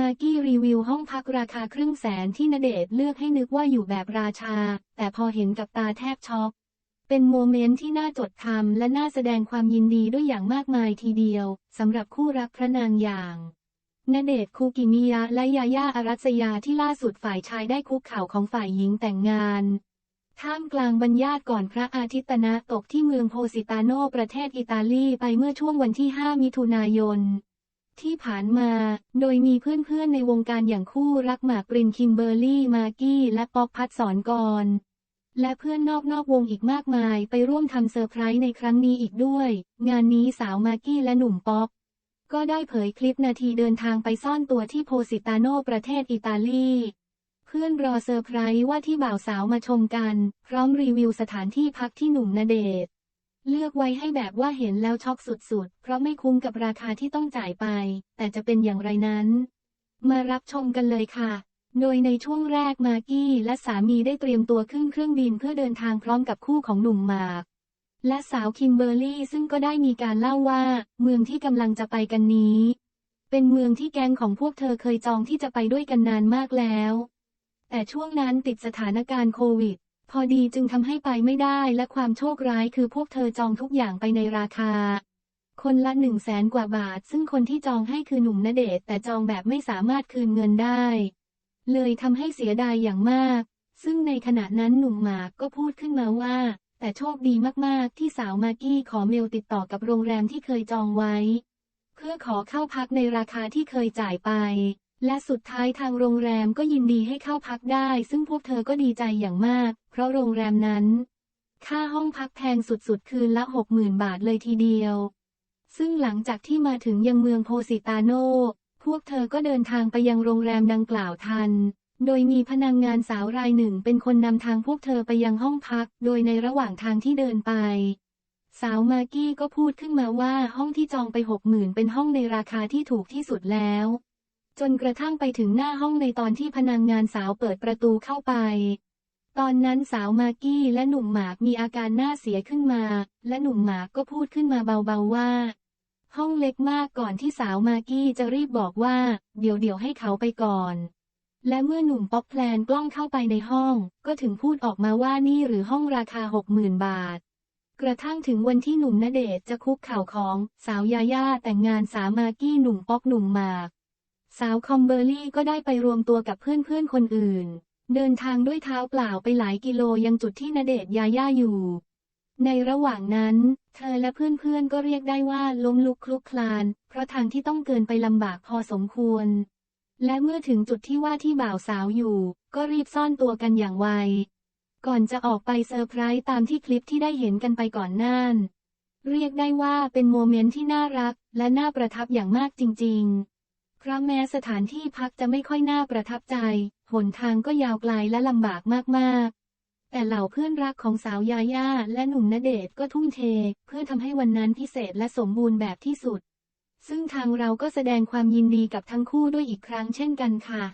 มากกี้รีวิวห้องพักราคาครึ่งแสนที่ณเดชเลือกให้นึกว่าอยู่แบบราชา แต่พอเห็นกับตาแทบช็อก เป็นโมเมนต์ที่น่าจดจำและน่าแสดงความยินดีด้วยอย่างมากมายทีเดียวสำหรับคู่รักพระนางอย่างณเดชคูกิมิยะและยาย่าอารัสยาที่ล่าสุดฝ่ายชายได้คุกเข่าของฝ่ายหญิงแต่งงานท่ามกลางบรรยาทก่อนพระอาทิตย์ตนะตกที่เมืองโพสิตาโนประเทศอิตาลีไปเมื่อช่วงวันที่ 5 มิถุนายน ที่ผ่านมา โดยมีเพื่อนๆในวงการอย่างคู่รักหมากปรินคิมเบอร์รี่มากกี้และป๊อกพัดสอนกร และเพื่อนนอกนอกวงอีกมากมายไปร่วมทำเซอร์ไพรส์ในครั้งนี้อีกด้วย งานนี้สาวมากกี้และหนุ่มป๊อกก็ได้เผยคลิปนาทีเดินทางไปซ่อนตัวที่โพสิตาโนประเทศอิตาลี เพื่อนรอเซอร์ไพรส์ว่าที่บ่าวสาวมาชมกัน พร้อมรีวิวสถานที่พักที่หนุ่มณเดช เลือกไว้ให้แบบว่าเห็นแล้วช็อกสุดๆ เพราะไม่คุ้มกับราคาที่ต้องจ่ายไป แต่จะเป็นอย่างไรนั้น มารับชมกันเลยค่ะ โดยในช่วงแรกมากกี้และสามีได้เตรียมตัวขึ้นเครื่องบินเพื่อเดินทางพร้อมกับคู่ของหนุ่มมาก และสาวคิมเบอร์รี่ซึ่งก็ได้มีการเล่าว่า เมืองที่กำลังจะไปกันนี้ เป็นเมืองที่แก๊งของพวกเธอเคยจองที่จะไปด้วยกันนานมากแล้ว แต่ช่วงนั้นติดสถานการณ์โควิด พอดีจึงทำให้ไปไม่ได้และความโชคร้ายคือพวกเธอจองทุกอย่างไปในราคา คนละหนึ่งแสนกว่าบาท ซึ่งคนที่จองให้คือหนุ่มณเดชแต่จองแบบไม่สามารถคืนเงินได้ เลยทำให้เสียดายอย่างมาก ซึ่งในขณะนั้นหนุ่มหมากก็พูดขึ้นมาว่า แต่โชคดีมากๆ ที่สาวมากกี้ขอเมลติดต่อกับโรงแรมที่เคยจองไว้ เพื่อขอเข้าพักในราคาที่เคยจ่ายไป และสุดท้ายทางโรงแรมก็ยินดีให้เข้าพักได้ ซึ่งพวกเธอก็ดีใจอย่างมาก เพราะโรงแรมนั้น ค่าห้องพักแพงสุดๆ คืนละ60,000บาทเลยทีเดียว ซึ่งหลังจากที่มาถึงยังเมืองโพสิตาโน พวกเธอก็เดินทางไปยังโรงแรมดังกล่าวทัน โดยมีพนักงงานสาวรายหนึ่งเป็นคนนำทางพวกเธอไปยังห้องพัก โดยในระหว่างทางที่เดินไป สาวมากี้ก็พูดขึ้นมาว่าห้องที่จองไปหกหมื่นเป็นห้องในราคาที่ถูกที่สุดแล้วจนกระทั่งไปถึงหน้าห้องในตอนที่พนักงงานสาวเปิดประตูเข้าไป ตอนนั้นสาวมากกี้และหนุ่มหมากมีอาการหน้าเสียขึ้นมา และหนุ่มหมากก็พูดขึ้นมาเบาๆว่า ห้องเล็กมากก่อนที่สาวมากกี้จะรีบบอกว่า เดี๋ยวเดี๋ยวให้เขาไปก่อน และเมื่อหนุ่มป๊อกแพลนกล้องเข้าไปในห้อง ก็ถึงพูดออกมาว่านี่หรือห้องราคาหกหมื่นบาท กระทั่งถึงวันที่หนุ่มณเดชจะคุกเข่าของสาวยาย่าแต่งงานสาวมากกี้หนุ่มป๊อกหนุ่มหมาก สาวคอมเบอร์รี่ก็ได้ไปรวมตัวกับเพื่อนๆคนอื่น เดินทางด้วยเท้าเปล่าไปหลายกิโลยังจุดที่ณเดชยาย่าอยู่ ในระหว่างนั้น เธอและเพื่อนๆก็เรียกได้ว่าล้มลุกคลุกคลาน เพราะทางที่ต้องเกินไปลำบากพอสมควร และเมื่อถึงจุดที่ว่าที่บ่าวสาวอยู่ ก็รีบซ่อนตัวกันอย่างไว ก่อนจะออกไปเซอร์ไพรส์ตามที่คลิปที่ได้เห็นกันไปก่อนหน้านเรียกได้ว่าเป็นโมเมนต์ที่น่ารักและน่าประทับอย่างมากจริงๆ เพราะแม้สถานที่พักจะไม่ค่อยน่าประทับใจ หนทางก็ยาวไกลและลำบากมากๆ แต่เหล่าเพื่อนรักของสาวยาย่าและหนุ่มณเดชน์ก็ทุ่มเท เพื่อทำให้วันนั้นพิเศษและสมบูรณ์แบบที่สุด ซึ่งทางเราก็แสดงความยินดีกับทั้งคู่ด้วยอีกครั้งเช่นกันค่ะ